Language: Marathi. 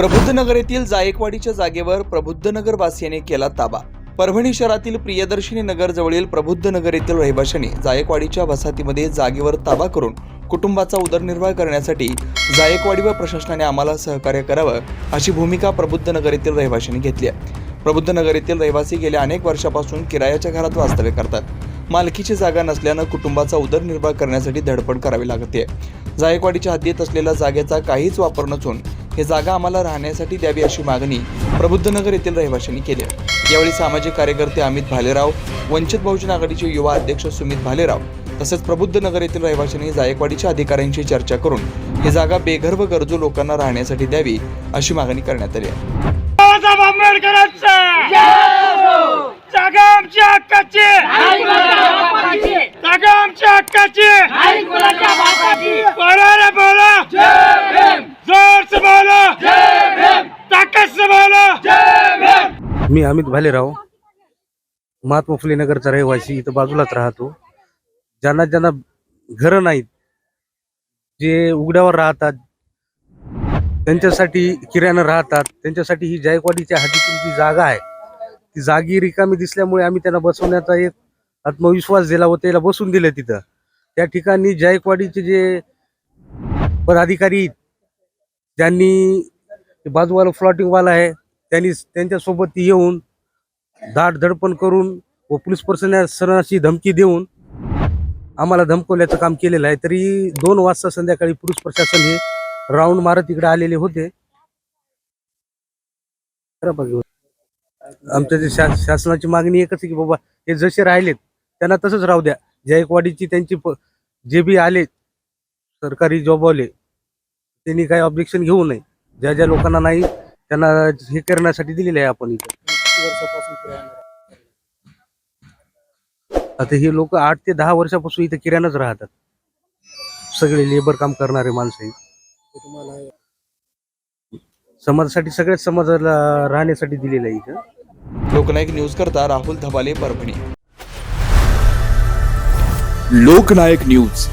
प्रबुद्धनगर येथील जायकवाडीच्या जागेवर प्रबुद्धनगरवासियाने केला ताबा. परभणी शहरातील प्रियदर्शिनी नगर जवळील प्रबुद्धनगर येथील रहिवाशांनी जायकवाडीच्या वसाहतीमध्ये जागेवर ताबा करून कुटुंबाचा उदरनिर्वाह करण्यासाठी जायकवाडी व प्रशासनाने आम्हाला सहकार्य करावं अशी भूमिका प्रबुद्धनगर येथील रहिवाशांनी घेतली आहे. प्रबुद्धनगर येथील रहिवासी गेल्या अनेक वर्षापासून किरायाच्या घरात वास्तव्य करतात. मालकीची जागा नसल्यानं कुटुंबाचा उदरनिर्वाह करण्यासाठी धडपड करावी लागते जायकवाडीच्या हद्दीत असलेल्या जागेचा काहीच वापर नसून ही जागा आम्हाला राहण्यासाठी द्यावी अशी मागणी प्रबुद्धनगर येथील रहिवाशांनी केली आहे. यावेळी सामाजिक कार्यकर्ते अमित भालेराव वंचित बहुजन आघाडीचे युवा अध्यक्ष सुमित भालेराव तसेच प्रबुद्धनगर येथील रहिवाशांनी जायकवाडीच्या अधिकाऱ्यांशी चर्चा करून ही जागा बेघर व गरजू लोकांना राहण्यासाठी द्यावी अशी मागणी करण्यात आली आहे. मी अमित भालेराव महात्मा फुले नगरचा रहिवासी इथं बाजूलाच राहतो. ज्यांना ज्यांना घरं नाहीत जे उघड्यावर राहतात त्यांच्यासाठी किराणा राहतात त्यांच्यासाठी ही जायकवाडीच्या हद्दीतील जी जागा आहे ती जागी रिकामी दिसल्यामुळे आम्ही त्यांना बसवण्याचा एक आत्मविश्वास दिला व त्याला बसून दिलं तिथं. त्या ठिकाणी जायकवाडीचे जे पदाधिकारी आहेत, ज्यांनी बाजूवाला फ्लॉटिंगवाला आहे त्यांनी त्यांच्यासोबत येऊन दाट धडपण करून व पोलीस प्रशासनाची धमकी देऊन आम्हाला धमकवल्याचं काम केलेलं आहे. तरी दोन वाजता संध्याकाळी पोलीस प्रशासन हे राऊंड मारत इकडे आलेले होते. आमच्या जे शा- शासनाची मागणी एकच आहे की बाबा हे जसे राहिलेत त्यांना तसंच राहू द्या. जायकवाडीची त्यांची जे बी आले सरकारी जॉबवाले त्यांनी काही ऑब्जेक्शन घेऊ नये. ज्या ज्या लोकांना नाही त्यांना हे करण्यासाठी दिलेले आहे आपण इथं. आता हे लोक आठ ते दहा वर्षापासून इथे किरायानंच राहतात. सगळे लेबर काम करणारे माणसं आहेत. समाजासाठी सगळ्याच समाजाला राहण्यासाठी दिलेलं आहे इथं. लोकनायक न्यूज करता राहुल धबाले परभणी. लोकनायक न्यूज.